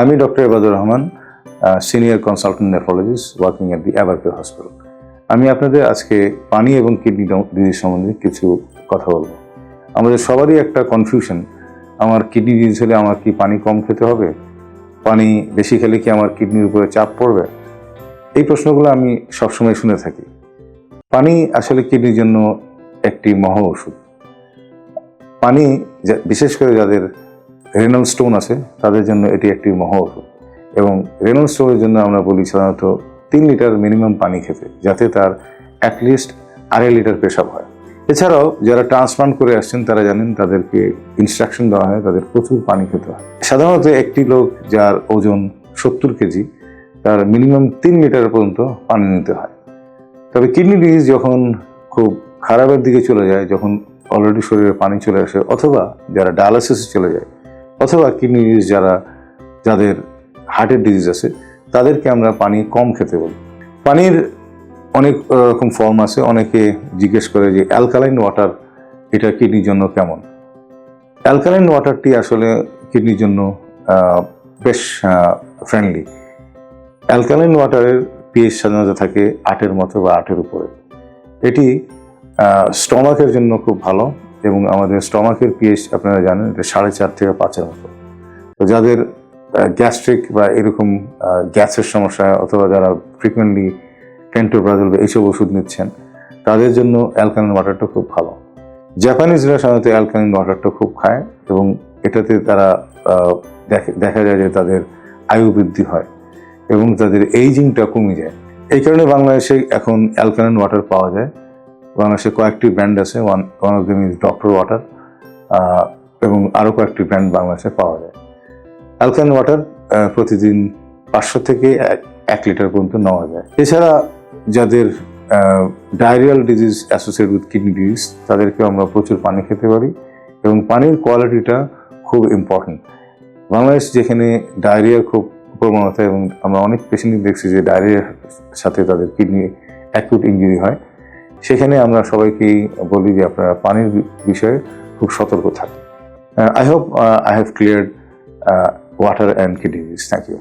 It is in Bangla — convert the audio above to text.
আমি doctor Ebadur Rahman senior consultant nephrologist working at the Evercare hospital. আমি আপনাদের আজকে পানি এবং কিডনি ডিজিজ সম্বন্ধে কিছু কথা বলব। আমাদের সবারই একটা কনফিউশন আমার কিডনি ডিজিজ হলে আমার কি পানি কম খেতে হবে? পানি বেশি খেলে কি আমার কিডনির উপরে চাপ পড়বে? এই প্রশ্নগুলো আমি সবসময় শুনে থাকি। পানি আসলে কিডনির জন্য একটি মহা ওষুধ। পানি বিশেষ করে যাদের রেনাল স্টোন আছে, তাদের জন্য এটি একটি মহা ওষুধ এবং রেনাল স্টোনের জন্য আমরা বলি সাধারণত তিন লিটার মিনিমাম পানি খেতে, যাতে তার অ্যাটলিস্ট আড়াই লিটার পেশাব হয়। এছাড়াও যারা ট্রান্সপ্লান্ট করে আসছেন, তারা জানেন তাদেরকে ইনস্ট্রাকশন দেওয়া হয়, তাদের প্রচুর পানি খেতে হয়। সাধারণত একটি লোক যার ওজন সত্তর কেজি, তার মিনিমাম তিন লিটার পর্যন্ত পানি নিতে হয়। তবে কিডনি ডিজিজ যখন খুব খারাপের দিকে চলে যায়, যখন অলরেডি শরীরে পানি চলে আসে, অথবা যারা ডায়ালিসিসে চলে যায় অথবা কিডনি ডিজিজ যারা, যাদের হার্টের ডিজিজ আছে, তাদেরকে আমরা পানি কম খেতে বলি। পানির অনেক রকম ফর্ম আছে। অনেকে জিজ্ঞেস করে যে অ্যালকালাইন ওয়াটার এটা কিডনির জন্য কেমন? অ্যালকালাইন ওয়াটারটি আসলে কিডনির জন্য বেশ ফ্রেন্ডলি অ্যালকালাইন ওয়াটারের পিএইচ সাধারণত থাকে আটের মতো বা আটের উপরে। এটি স্টমাকের জন্য খুব ভালো। এবং আমাদের স্টমাকের পিএইচ আপনারা জানেন, এটা সাড়ে চার থেকে পাঁচের মতো। তো যাদের গ্যাস্ট্রিক বা এরকম গ্যাসের সমস্যা অথবা যারা ফ্রিকুয়েন্টলি টেন্টোব্রাজল বা এইসব ওষুধ নিচ্ছেন, তাদের জন্য অ্যালকালাইন ওয়াটারটা খুব ভালো। জাপানিজরা সাধারণত অ্যালকালাইন ওয়াটারটা খুব খায় এবং এটাতে তারা দেখে- যায় যে তাদের আয়ু বৃদ্ধি হয় এবং তাদের এইজিংটা কমে যায়। এই কারণে বাংলাদেশে এখন অ্যালকালাইন ওয়াটার পাওয়া যায়। বাংলাদেশে কয়েকটি ব্র্যান্ড আছে one one of them is Doctor Water এবং আরও কয়েকটি ব্র্যান্ড বাংলাদেশে পাওয়া যায়। অ্যালকালাইন ওয়াটার প্রতিদিন পাঁচশো থেকে এক- লিটার পর্যন্ত নেওয়া যায়। এছাড়া যাদের diarrhoeal disease associate with kidney disease তাদেরকেও আমরা প্রচুর পানি খেতে পারি এবং পানির কোয়ালিটিটা খুব ইম্পর্টেন্ট বাংলাদেশ যেখানে ডায়রিয়ার খুব প্রবণতা এবং আমরা অনেক পেশেন্টই দেখছি যে ডায়রিয়ার সাথে তাদের কিডনি অ্যাকুট ইঞ্জুরি হয়। সেখানে আমরা সবাইকেই বলি যে আপনারা পানির বিষয়ে খুব সতর্ক থাকুন। I hope I have clear water and kidney disease thank you